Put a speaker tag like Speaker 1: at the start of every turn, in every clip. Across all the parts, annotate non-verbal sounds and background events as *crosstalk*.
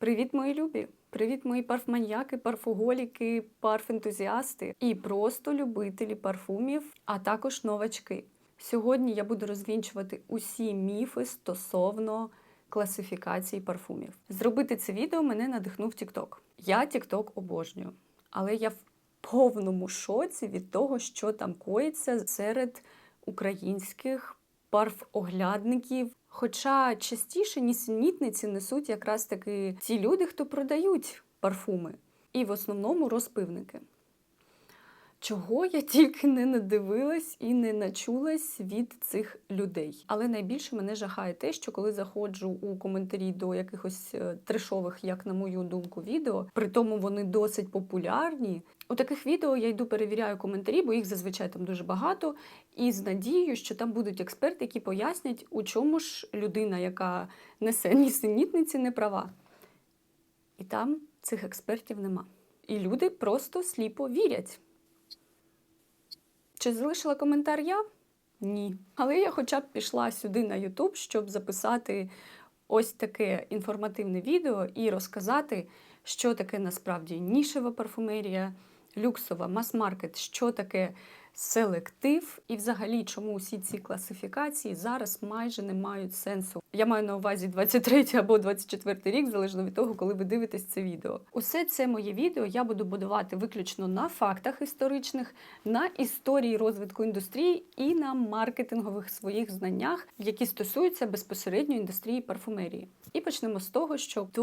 Speaker 1: Привіт, мої любі! Привіт, мої парфманьяки, парфуголіки, парфентузіасти і просто любителі парфумів, а також новачки. Сьогодні я буду розвінчувати усі міфи стосовно класифікації парфумів. Зробити це відео мене надихнув TikTok. Я TikTok обожнюю, але я в повному шоці від того, що там коїться серед українських парфоглядників. Хоча частіше нісенітниці несуть якраз таки ті люди, хто продають парфуми, і в основному розпивники. Чого я тільки не надивилась і не начулась від цих людей. Але найбільше мене жахає те, що коли заходжу у коментарі до якихось е, трешових, як на мою думку, відео, при тому вони досить популярні. У таких відео я йду перевіряю коментарі, бо їх зазвичай там дуже багато, і з надією, що там будуть експерти, які пояснять, у чому ж людина, яка несе нісенітниці, не права. І там цих експертів нема. І люди просто сліпо вірять. Чи залишила коментар я? Ні. Але я хоча б пішла сюди на YouTube, щоб записати ось таке інформативне відео і розказати, що таке насправді нішева парфумерія, люксова, мас-маркет, що таке селектив, і взагалі, чому усі ці класифікації зараз майже не мають сенсу. Я маю на увазі 23 або 24 рік, залежно від того, коли ви дивитесь це відео. Усе це моє відео я буду будувати виключно на фактах історичних, на історії розвитку індустрії і на маркетингових своїх знаннях, які стосуються безпосередньо індустрії парфумерії. І почнемо з того, що до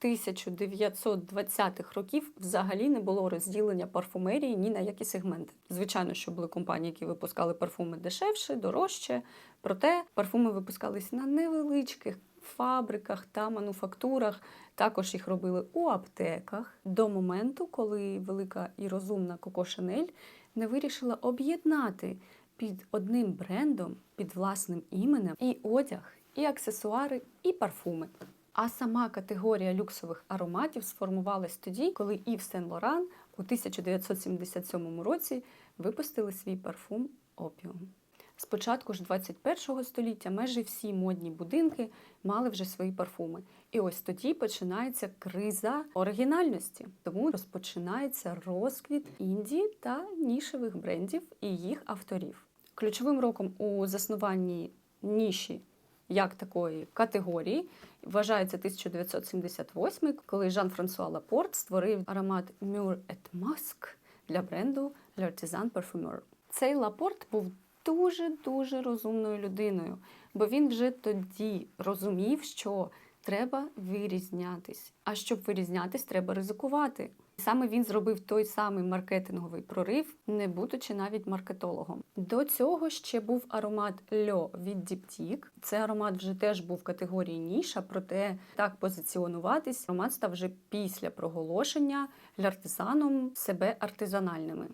Speaker 1: 1920-х років взагалі не було розділення парфумерії ні на які сегменти. Звичайно, що були компанії, які випускали парфуми дешевше, дорожче. Проте парфуми випускалися на невеличких фабриках та мануфактурах. Також їх робили у аптеках до моменту, коли велика і розумна Коко Шанель не вирішила об'єднати під одним брендом, під власним іменем і одяг, і аксесуари, і парфуми. А сама категорія люксових ароматів сформувалась тоді, коли Ів Сен Лоран у 1977 році випустили свій парфум Опіум. Спочатку ж 21 століття майже всі модні будинки мали вже свої парфуми. І ось тоді починається криза оригінальності. Тому розпочинається розквіт Індії та нішевих брендів і їх авторів. Ключовим роком у заснуванні ніші як такої категорії вважається 1978, коли Жан-Франсуа Лапорт створив аромат Mur et Masque для бренду L'Artisan Parfumeur. Цей Лапорт був дуже-дуже розумною людиною, бо він вже тоді розумів, що треба вирізнятись. А щоб вирізнятись, треба ризикувати. Саме він зробив той самий маркетинговий прорив, не будучи навіть маркетологом. До цього ще був аромат Льо від Діптік. Це аромат вже теж був категорії ніша, проте так позиціонуватись аромат став вже після проголошення ляртизаном себе артизанальними.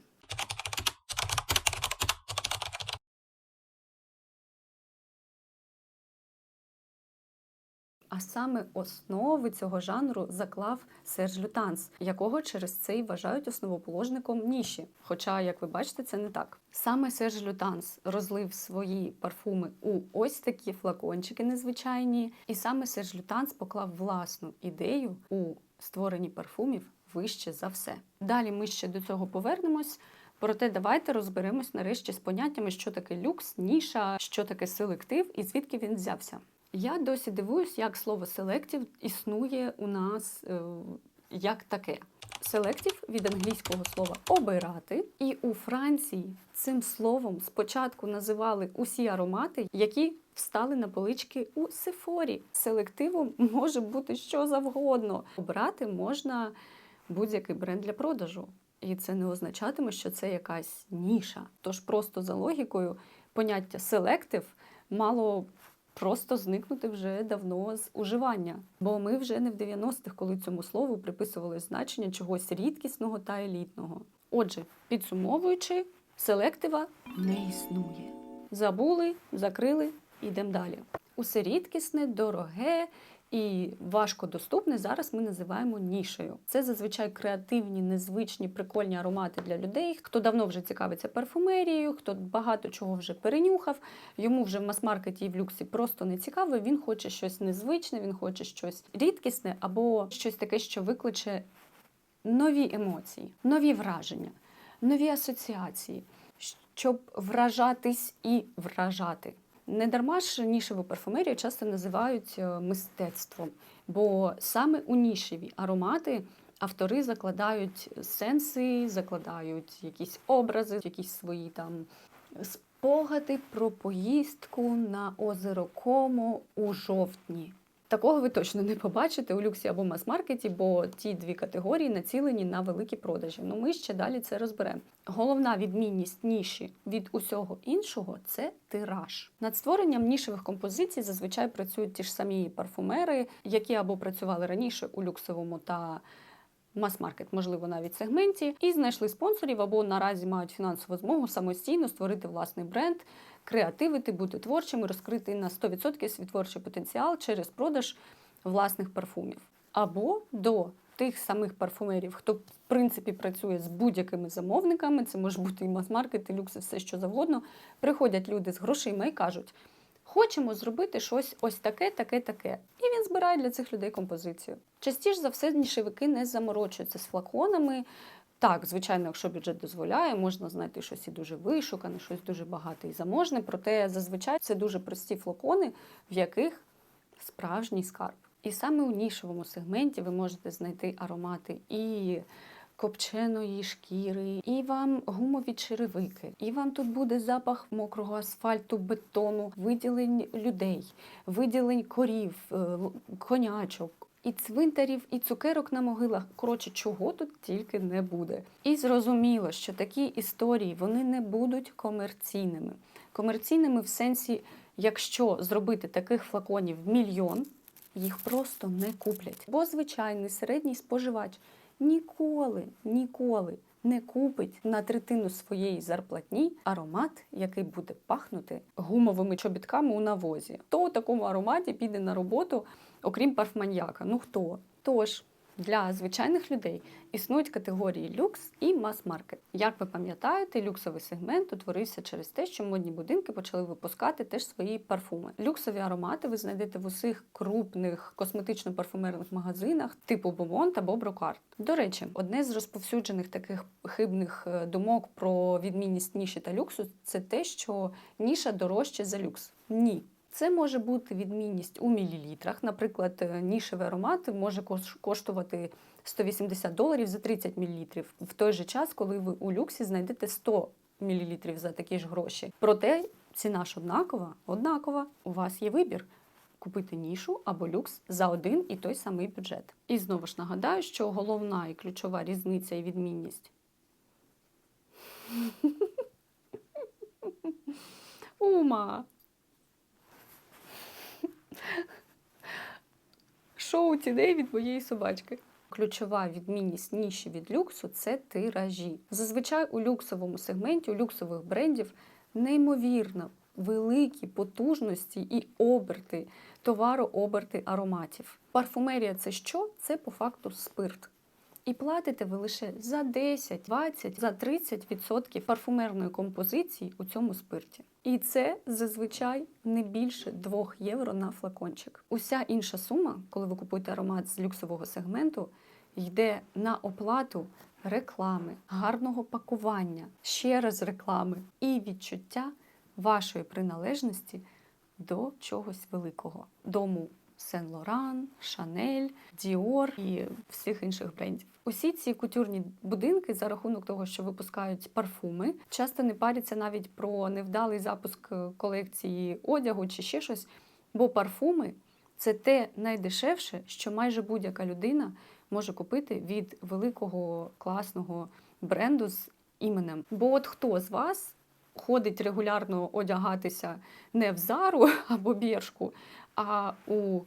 Speaker 1: А саме основи цього жанру заклав Серж Лютанс, якого через це й вважають основоположником ніші. Хоча, як ви бачите, це не так. Саме Серж Лютанс розлив свої парфуми у ось такі флакончики незвичайні, і саме Серж Лютанс поклав власну ідею у створенні парфумів вище за все. Далі ми ще до цього повернемось. Проте давайте розберемось нарешті з поняттями, що таке люкс, ніша, що таке селектив і звідки він взявся. Я досі дивуюсь, як слово селектів існує у нас е, як таке. Селектів від англійського слова обирати, і у Франції цим словом спочатку називали усі аромати, які встали на полички у Сефорі. Селективом може бути що завгодно. Обрати можна будь-який бренд для продажу. І це не означатиме, що це якась ніша. Тож просто за логікою поняття селектив мало просто зникнути вже давно з уживання. Бо ми вже не в 90-х, коли цьому слову приписували значення чогось рідкісного та елітного. Отже, підсумовуючи, селектива не існує. Забули, закрили, йдемо далі. Усе рідкісне, дороге і важкодоступне зараз ми називаємо нішею. Це зазвичай креативні, незвичні, прикольні аромати для людей, хто давно вже цікавиться парфумерією, хто багато чого вже перенюхав. Йому вже в мас-маркеті і в люксі просто не цікаво. Він хоче щось незвичне, він хоче щось рідкісне або щось таке, що викличе нові емоції, нові враження, нові асоціації, щоб вражатись і вражати. Не дарма ж нішеву парфумерію часто називають е, мистецтвом, бо саме у нішеві аромати автори закладають сенси, закладають якісь образи, якісь свої там спогади про поїздку на озеро Комо у жовтні. Такого ви точно не побачите у люксі або мас-маркеті, бо ті дві категорії націлені на великі продажі. Ну ми ще далі це розберемо. Головна відмінність ніші від усього іншого це тираж. Над створенням нішевих композицій зазвичай працюють ті ж самі парфумери, які або працювали раніше у люксовому та мас-маркет, можливо, навіть сегменті, і знайшли спонсорів або наразі мають фінансову змогу самостійно створити власний бренд, креативити, бути творчими, розкрити на 100% свій творчий потенціал через продаж власних парфумів. Або до тих самих парфумерів, хто в принципі працює з будь-якими замовниками, це може бути і мас-маркет, і люкс, і все що завгодно. Приходять люди з грошима і кажуть. Хочемо зробити щось ось таке, таке, таке. І він збирає для цих людей композицію. Частіше за все, нішевики не заморочуються з флаконами. Так, звичайно, якщо бюджет дозволяє, можна знайти щось і дуже вишукане, щось дуже багате і заможне. Проте зазвичай це дуже прості флакони, в яких справжній скарб. І саме у нішевому сегменті ви можете знайти аромати і копченої шкіри, і вам гумові черевики, і вам тут буде запах мокрого асфальту, бетону, виділень людей, виділень корів, е, конячок. І цвинтарів, і цукерок на могилах. Коротше, чого тут тільки не буде. І зрозуміло, що такі історії вони не будуть комерційними. Комерційними в сенсі, якщо зробити таких флаконів мільйон, їх просто не куплять. Бо звичайний середній споживач ніколи, ніколи не купить на третину своєї зарплатні аромат, який буде пахнути гумовими чобітками у навозі. Хто у такому ароматі піде на роботу, окрім парфманьяка? Ну хто? Тож. Для звичайних людей існують категорії люкс і мас-маркет. Як ви пам'ятаєте, люксовий сегмент утворився через те, що модні будинки почали випускати теж свої парфуми. Люксові аромати ви знайдете в усіх крупних косметично-парфумерних магазинах, типу Beaumont або Brocard. До речі, одне з розповсюджених таких хибних е, думок про відмінність ніші та люксу це те, що ніша дорожче за люкс. Ні. Це може бути відмінність у мілілітрах. Наприклад, е, нішевий аромат може коштувати 180 доларів за 30 мілілітрів. В той же час, коли ви у люксі знайдете 100 мілілітрів за такі ж гроші. Проте ціна ж однакова, однакова. У вас є вибір. Купити нішу або люкс за один і той самий бюджет. І знову ж нагадаю, що головна і ключова різниця і відмінність. *laughs* Ума! Шоу тіней від моєї собачки. Ключова відмінність ніші від люксу це тиражі. Зазвичай у люксовому сегменті, у люксових брендів неймовірно великі потужності і оберти, товарооберти ароматів. Парфумерія це що? Це по факту спирт. І платите ви лише за 10, 20, за 30% парфумерної композиції у цьому спирті. І це зазвичай не більше 2 євро на флакончик. Уся інша сума, коли ви купуєте аромат з люксового сегменту, йде на оплату реклами, гарного пакування, ще раз реклами і відчуття вашої приналежності до чогось великого. Дому Сен Лоран, Шанель, Діор і всіх інших брендів. Усі ці кутюрні будинки за рахунок того, що випускають парфуми, часто не паряться навіть про невдалий запуск колекції одягу чи ще щось. Бо парфуми це те найдешевше, що майже будь-яка людина може купити від великого класного бренду з іменем. Бо от хто з вас ходить регулярно одягатися не в зару *laughs* або біршку, а у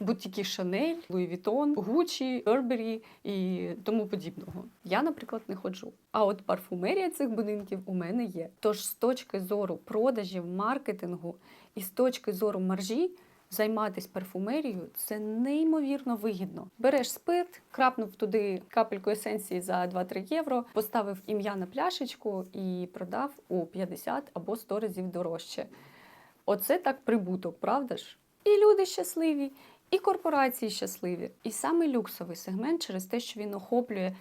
Speaker 1: бутіки Шанель, Луї Вітон, Гучі, Бербері і тому подібного. Я, наприклад, не ходжу. А от парфумерія цих будинків у мене є. Тож з точки зору продажів, маркетингу і з точки зору маржі. Займатися парфумерією це неймовірно вигідно. Береш спирт, крапнув туди капельку есенції за 2-3 євро, поставив ім'я на пляшечку і продав у 50 або 100 разів дорожче. Оце так прибуток, правда ж? І люди щасливі, і корпорації щасливі. І саме люксовий сегмент через те, що він охоплює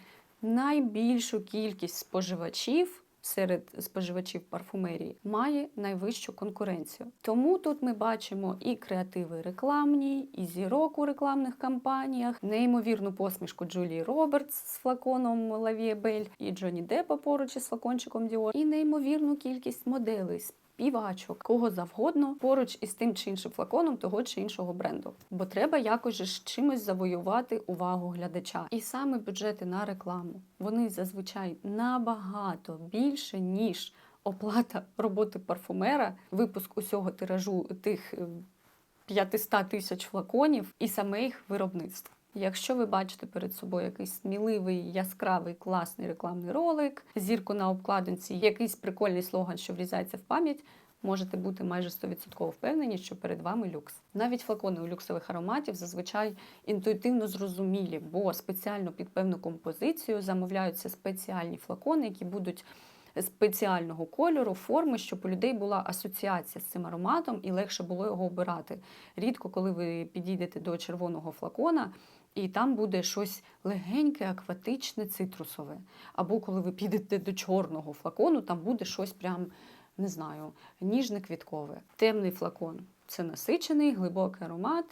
Speaker 1: найбільшу кількість споживачів. Серед споживачів парфумерії має найвищу конкуренцію. Тому тут ми бачимо і креативи рекламні, і зірок у рекламних кампаніях, неймовірну посмішку Джулії Робертс з флаконом Лавіє Бель, і Джонні Деппа поруч із флакончиком Діор, і неймовірну кількість моделей співачок, кого завгодно поруч із тим чи іншим флаконом того чи іншого бренду. Бо треба якось же ж чимось завоювати увагу глядача. І саме бюджети на рекламу вони зазвичай набагато більше ніж оплата роботи парфумера, випуск усього тиражу тих е, 500 тисяч флаконів і саме їх виробництво. Якщо ви бачите перед собою якийсь сміливий, яскравий, класний рекламний ролик, зірку на обкладинці, якийсь прикольний слоган, що врізається в пам'ять, можете бути майже 100% впевнені, що перед вами люкс. Навіть флакони у люксових ароматів зазвичай інтуїтивно зрозумілі, бо спеціально під певну композицію замовляються спеціальні флакони, які будуть спеціального кольору, форми, щоб у людей була асоціація з цим ароматом і легше було його обирати. Рідко, коли ви підійдете до червоного флакона. І там буде щось легеньке, акватичне, цитрусове. Або коли ви підете до чорного флакону, там буде щось прям, не знаю, ніжне квіткове. Темний флакон це насичений, глибокий аромат.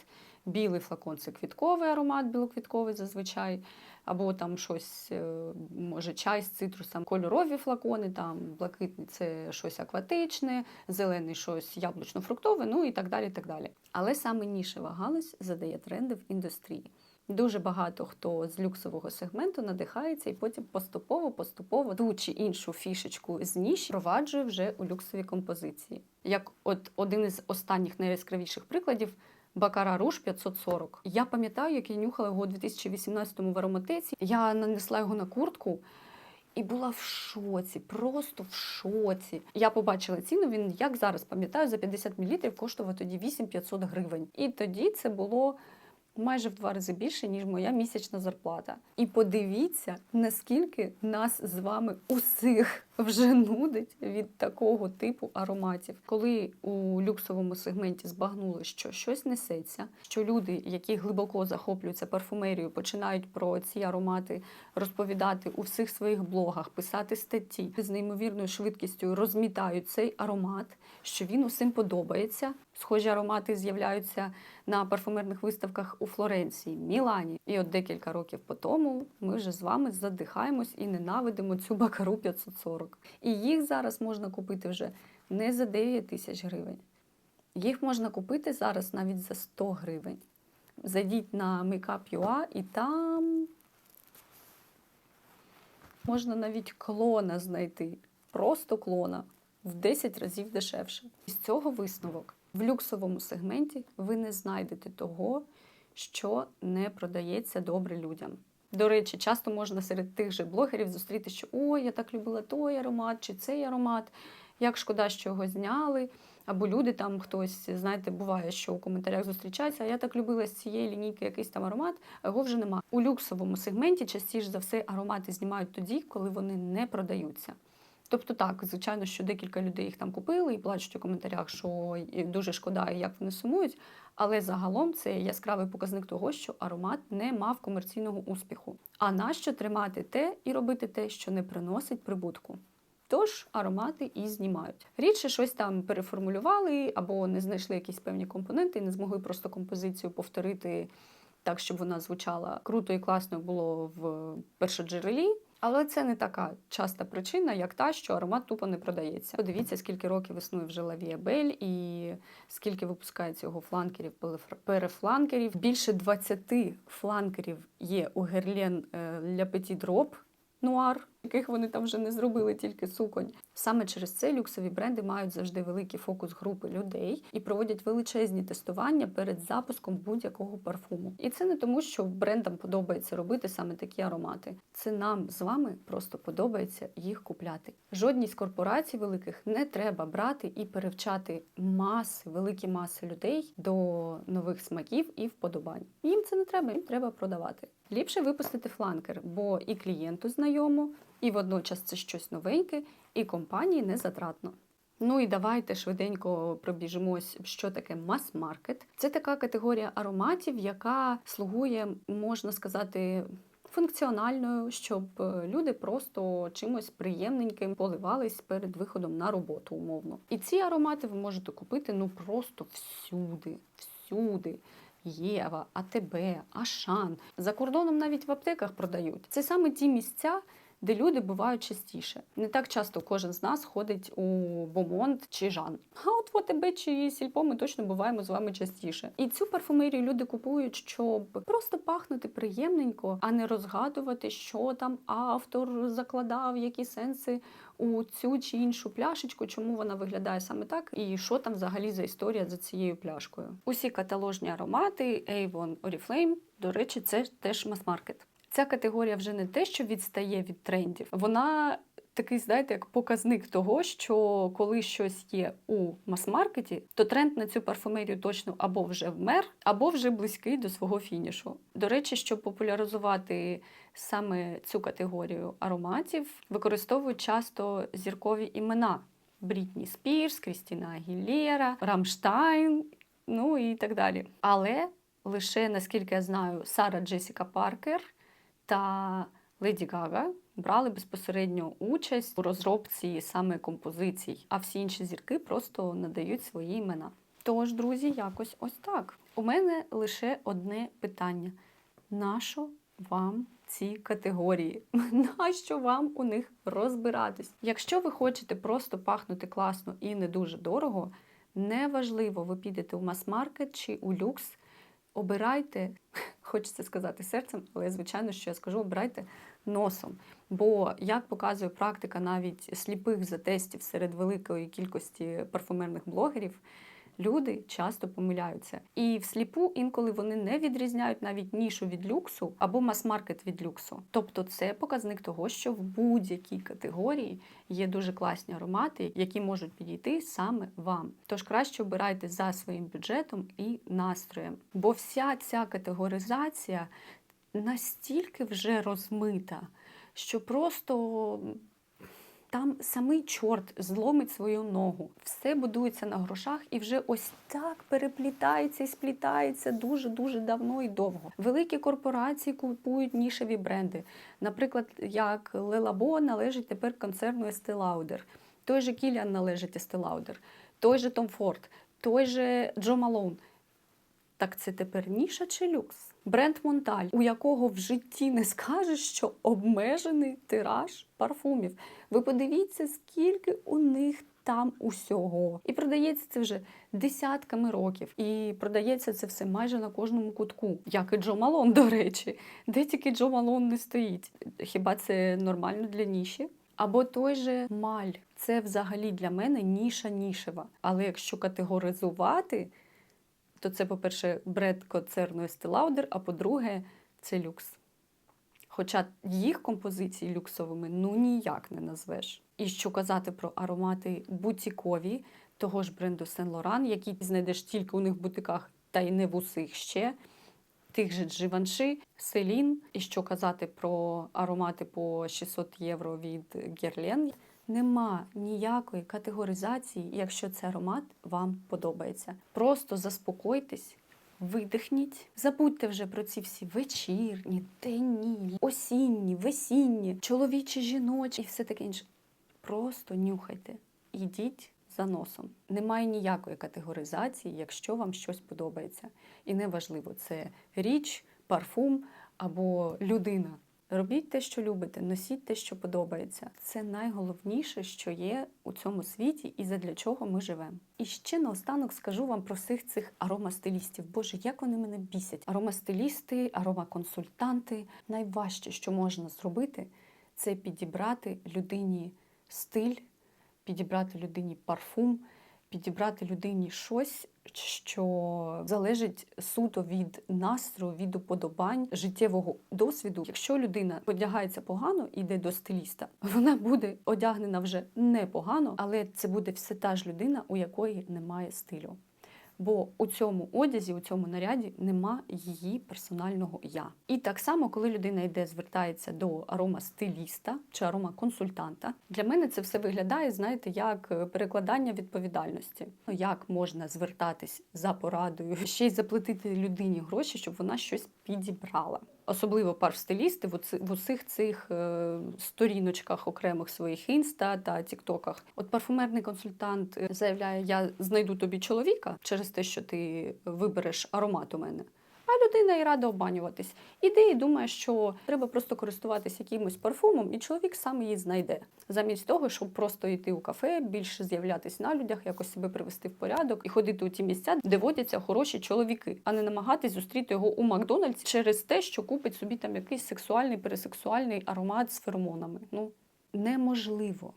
Speaker 1: Білий флакон це квітковий аромат, білоквітковий зазвичай. Або там щось, е, може, чай з цитрусом, кольорові флакони, там блакитний це щось акватичне, зелений щось яблучно-фруктове, ну і так далі. так далі. Але саме нішева галузь задає тренди в індустрії. Дуже багато хто з люксового сегменту надихається і потім поступово-поступово ту чи іншу фішечку з ніж впроваджує вже у люксові композиції. Як от один із останніх найяскравіших прикладів. Бакара Руш 540. Я пам'ятаю, як я нюхала його у 2018-му в ароматеці. Я нанесла його на куртку і була в шоці, просто в шоці. Я побачила ціну. Він, як зараз пам'ятаю, за 50 мл коштував тоді 8500 гривень. І тоді це було майже в два рази більше, ніж моя місячна зарплата. І подивіться, наскільки нас з вами усіх вже нудить від такого типу ароматів. Коли у люксовому сегменті збагнули, що щось несеться, що люди, які глибоко захоплюються парфумерією, починають про ці аромати розповідати у всіх своїх блогах, писати статті з неймовірною швидкістю розмітають цей аромат, що він усім подобається. Схожі аромати з'являються на парфумерних виставках у Флоренції, Мілані. І от декілька років по тому ми вже з вами задихаємось і ненавидимо цю бакару 540. І їх зараз можна купити вже не за 9 тисяч гривень. Їх можна купити зараз навіть за 100 гривень. Зайдіть на Makeup.ua і там можна навіть клона знайти. Просто клона в 10 разів дешевше. З цього висновок. В люксовому сегменті ви не знайдете того, що не продається добре людям. До речі, часто можна серед тих же блогерів зустріти, що ой, я так любила той аромат чи цей аромат, як шкода, що його зняли. Або люди там хтось, знаєте, буває, що у коментарях зустрічається, а я так любила з цієї лінійки якийсь там аромат, а його вже нема. У люксовому сегменті частіше за все аромати знімають тоді, коли вони не продаються. Тобто так, звичайно, що декілька людей їх там купили і плачуть у коментарях, що дуже шкода, як вони сумують. Але загалом це яскравий показник того, що аромат не мав комерційного успіху. А нащо тримати те і робити те, що не приносить прибутку? Тож аромати і знімають. Рідше щось там переформулювали або не знайшли якісь певні компоненти, і не змогли просто композицію повторити так, щоб вона звучала круто і класно було в першоджерелі. Але це не така часта причина, як та, що аромат тупо не продається. Подивіться, скільки років існує вже лавіабель і скільки випускається його фланкерів, перефланкерів. Більше 20 фланкерів є у Герлен для Ля Petit нуар, яких вони там вже не зробили, тільки суконь. Саме через це люксові бренди мають завжди великий фокус групи людей і проводять величезні тестування перед запуском будь-якого парфуму. І це не тому, що брендам подобається робити саме такі аромати. Це нам з вами просто подобається їх купляти. Жодній з корпорацій великих не треба брати і перевчати маси, великі маси людей до нових смаків і вподобань. Їм це не треба, їм треба продавати. Ліпше випустити фланкер, бо і клієнту знайомо, і водночас це щось новеньке, і компанії не затратно. Ну і давайте швиденько пробіжимось, що таке мас-маркет. Це така категорія ароматів, яка слугує, можна сказати, функціональною, щоб е, люди просто чимось приємненьким поливались перед виходом на роботу, умовно. І ці аромати ви можете купити ну просто всюди, всюди. Єва, АТБ, Ашан. За кордоном навіть в аптеках продають. Це саме ті місця, де люди бувають частіше. Не так часто кожен з нас ходить у Бомонд чи Жан. А от в АТБ чи Сільпо ми точно буваємо з вами частіше. І цю парфумерію люди купують, щоб просто пахнути приємненько, а не розгадувати, що там автор закладав, які сенси у цю чи іншу пляшечку, чому вона виглядає саме так, і що там взагалі за історія за цією пляшкою. Усі каталожні аромати Avon, Oriflame, до речі, це теж мас-маркет. Ця категорія вже не те, що відстає від трендів, вона такий, знаєте, як показник того, що коли щось є у мас-маркеті, то тренд на цю парфумерію точно або вже вмер, або вже близький до свого фінішу. До речі, щоб популяризувати саме цю категорію ароматів, використовують часто зіркові імена: Брітні Спірс, Крістіна Агілєра, Рамштайн, ну і так далі. Але лише наскільки я знаю, Сара Джесіка Паркер та Леді Гага брали безпосередньо участь у розробці саме композицій, а всі інші зірки просто надають свої імена. Тож, друзі, якось ось так. У мене лише одне питання: нащо вам ці категорії? *laughs* Нащо вам у них розбиратись? Якщо ви хочете просто пахнути класно і не дуже дорого, неважливо, ви підете у мас-маркет чи у люкс. Обирайте, *laughs* хочеться сказати серцем, але звичайно, що я скажу, обирайте носом. Бо, як показує практика навіть сліпих затестів серед великої кількості парфумерних блогерів, люди часто помиляються. І всліпу інколи вони не відрізняють навіть нішу від люксу або мас-маркет від люксу. Тобто це показник того, що в будь-якій категорії є дуже класні аромати, які можуть підійти саме вам. Тож краще обирайте за своїм бюджетом і настроєм. Бо вся ця категоризація настільки вже розмита, що просто там самий чорт зломить свою ногу. Все будується на грошах і вже ось так переплітається і сплітається дуже-дуже давно і довго. Великі корпорації купують нішеві бренди. Наприклад, як Лелабо належить тепер концерну Estee. Той же Кіліан належить Estee Lauder, той же Tom Ford, той же Джо Малон. Так це тепер ніша чи люкс? Бренд Монталь, у якого в житті не скажеш, що обмежений тираж парфумів. Ви подивіться, скільки у них там усього. І продається це вже десятками років. І продається це все майже на кожному кутку, як і Джо Малон, до речі. Де тільки Джо Малон не стоїть. Хіба це нормально для ніші? Або той же маль. Це взагалі для мене ніша нішева. Але якщо категоризувати, то це, по-перше, бренд концерну Estee а по-друге, це люкс. Хоча їх композиції люксовими ну ніяк не назвеш. І що казати про аромати бутікові того ж бренду Saint Laurent, які знайдеш тільки у них в бутиках, та й не в усіх ще. Тих же Givenchy, Селін. І що казати про аромати по 600 євро від Guerlain. Нема ніякої категоризації, якщо цей аромат вам подобається. Просто заспокойтесь, видихніть, забудьте вже про ці всі вечірні, денні, осінні, весінні, чоловічі, жіночі і все таке інше. Просто нюхайте, ідіть за носом. Немає ніякої категоризації, якщо вам щось подобається. І неважливо, це річ, парфум або людина. Робіть те, що любите, носіть те, що подобається. Це найголовніше, що є у цьому світі, і задля чого ми живемо. І ще наостанок скажу вам про всіх цих аромастилістів. Боже, як вони мене бісять. Аромастилісти, аромаконсультанти. Найважче, що можна зробити, це підібрати людині стиль, підібрати людині парфум, підібрати людині щось, що залежить суто від настрою, від уподобань, життєвого досвіду. Якщо людина одягається погано і йде до стиліста, *laughs* вона буде одягнена вже непогано, але це буде все та ж людина, у якої немає стилю. Бо у цьому одязі, у цьому наряді нема її персонального я. І так само, коли людина йде, звертається до аромастиліста чи аромаконсультанта, для мене це все виглядає, знаєте, як е, перекладання відповідальності. Ну, Як можна звертатись за порадою, ще й заплатити людині гроші, щоб вона щось підібрала. Особливо парфстилісти в, усіх цих е, сторіночках окремих своїх інста та тіктоках. От парфумерний консультант е, заявляє: Я знайду тобі чоловіка через те, що ти вибереш аромат у мене. Людина і рада обманюватись. Іде і думає, що треба просто користуватися якимось парфумом, і чоловік сам її знайде. Замість того, щоб просто йти у кафе, більше з'являтись на людях, якось себе привести в порядок і ходити у ті місця, де водяться хороші чоловіки, а не намагатись зустріти його у Макдональдсі через те, що купить собі там якийсь сексуальний, пересексуальний аромат з феромонами. Ну неможливо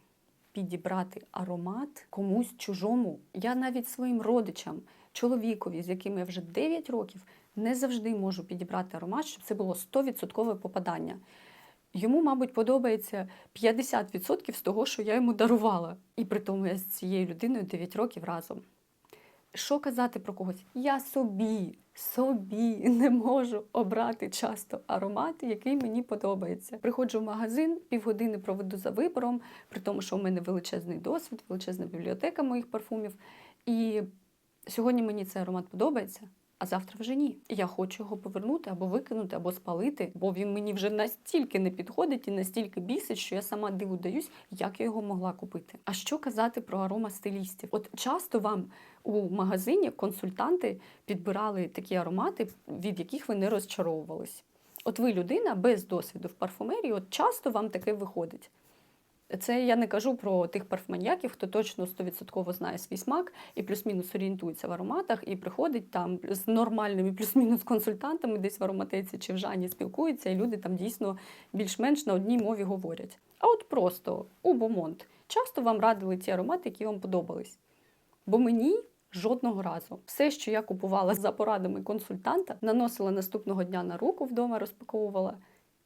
Speaker 1: підібрати аромат комусь чужому. Я навіть своїм родичам, чоловікові, з яким я вже 9 років, не завжди можу підібрати аромат, щоб це було 100% попадання. Йому, мабуть, подобається 50% з того, що я йому дарувала. І при тому я з цією людиною 9 років разом. Що казати про когось? Я собі, собі не можу обрати часто аромат, який мені подобається. Приходжу в магазин, півгодини проведу за вибором, при тому, що у мене величезний досвід, величезна бібліотека моїх парфумів. І сьогодні мені цей аромат подобається. А завтра вже ні. Я хочу його повернути або викинути, або спалити, бо він мені вже настільки не підходить і настільки бісить, що я сама диву даюсь, як я його могла купити. А що казати про аромастилістів? От часто вам у магазині консультанти підбирали такі аромати, від яких ви не розчаровувались. От ви людина без досвіду в парфумерії, от часто вам таке виходить. Це я не кажу про тих парфманьяків, хто точно 100% знає свій смак і плюс-мінус орієнтується в ароматах, і приходить там з нормальними плюс-мінус консультантами десь в ароматеці чи в Жані спілкується, і люди там дійсно більш-менш на одній мові говорять. А от просто у Бомонт часто вам радили ті аромати, які вам подобались. Бо мені жодного разу все, що я купувала за порадами консультанта, наносила наступного дня на руку вдома, розпаковувала,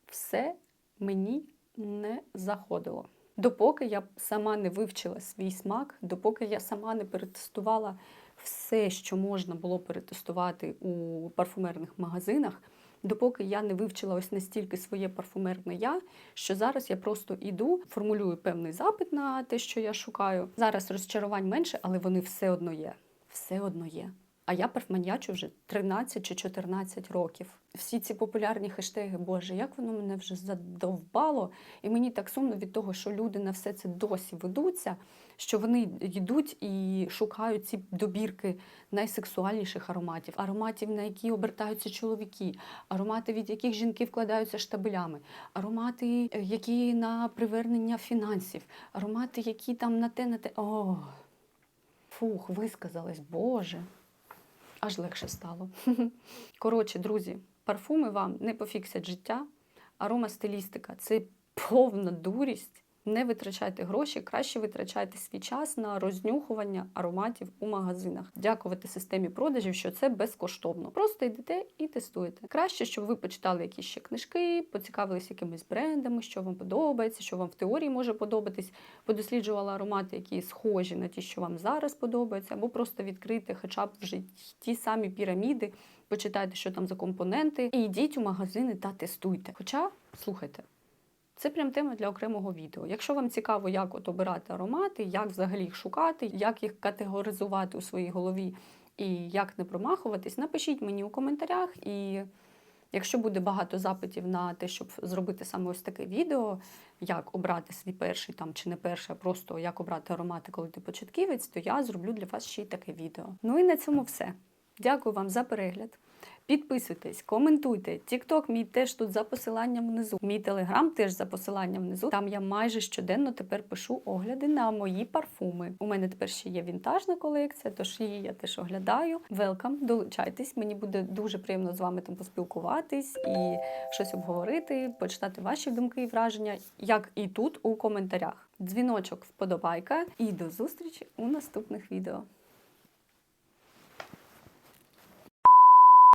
Speaker 1: все мені не заходило. Допоки я сама не вивчила свій смак, допоки я сама не перетестувала все, що можна було перетестувати у парфумерних магазинах, допоки я не вивчила ось настільки своє парфумерне я, що зараз я просто іду, формулюю певний запит на те, що я шукаю. Зараз розчарувань менше, але вони все одно є. Все одно є. А я парфманячу вже 13 чи 14 років. Всі ці популярні хештеги, Боже, як воно мене вже задовбало. І мені так сумно від того, що люди на все це досі ведуться, що вони йдуть і шукають ці добірки найсексуальніших ароматів, ароматів, на які обертаються чоловіки, аромати, від яких жінки вкладаються штабелями, аромати, е, які на привернення фінансів, аромати, які там на те, на те. О, фух, висказалась, Боже аж легше стало. *laughs* Коротше, друзі, парфуми вам не пофіксять життя. Аромастилістика це повна дурість. Не витрачайте гроші, краще витрачайте свій час на рознюхування ароматів у магазинах. Дякувати системі продажів, що це безкоштовно. Просто йдете і тестуєте. Краще, щоб ви почитали якісь ще книжки, поцікавились якимись брендами, що вам подобається, що вам в теорії може подобатись, подосліджували аромати, які схожі на ті, що вам зараз подобаються, або просто відкрити хоча б вже ті самі піраміди, почитайте, що там за компоненти, і йдіть у магазини та тестуйте. Хоча, слухайте. Це прям тема для окремого відео. Якщо вам цікаво, як от обирати аромати, як взагалі їх шукати, як їх категоризувати у своїй голові і як не промахуватись, напишіть мені у коментарях. І якщо буде багато запитів на те, щоб зробити саме ось таке відео, як обрати свій перший там чи не перший, а просто як обрати аромати, коли ти початківець, то я зроблю для вас ще й таке відео. Ну і на цьому все. Дякую вам за перегляд. Підписуйтесь, коментуйте. Тікток мій теж тут за посиланням внизу. Мій телеграм теж за посиланням внизу. Там я майже щоденно тепер пишу огляди на мої парфуми. У мене тепер ще є вінтажна колекція, тож її я теж оглядаю. Велкам, долучайтесь. Мені буде дуже приємно з вами там поспілкуватись і щось обговорити, почитати ваші думки і враження, як і тут у коментарях. Дзвіночок, вподобайка, і до зустрічі у наступних відео.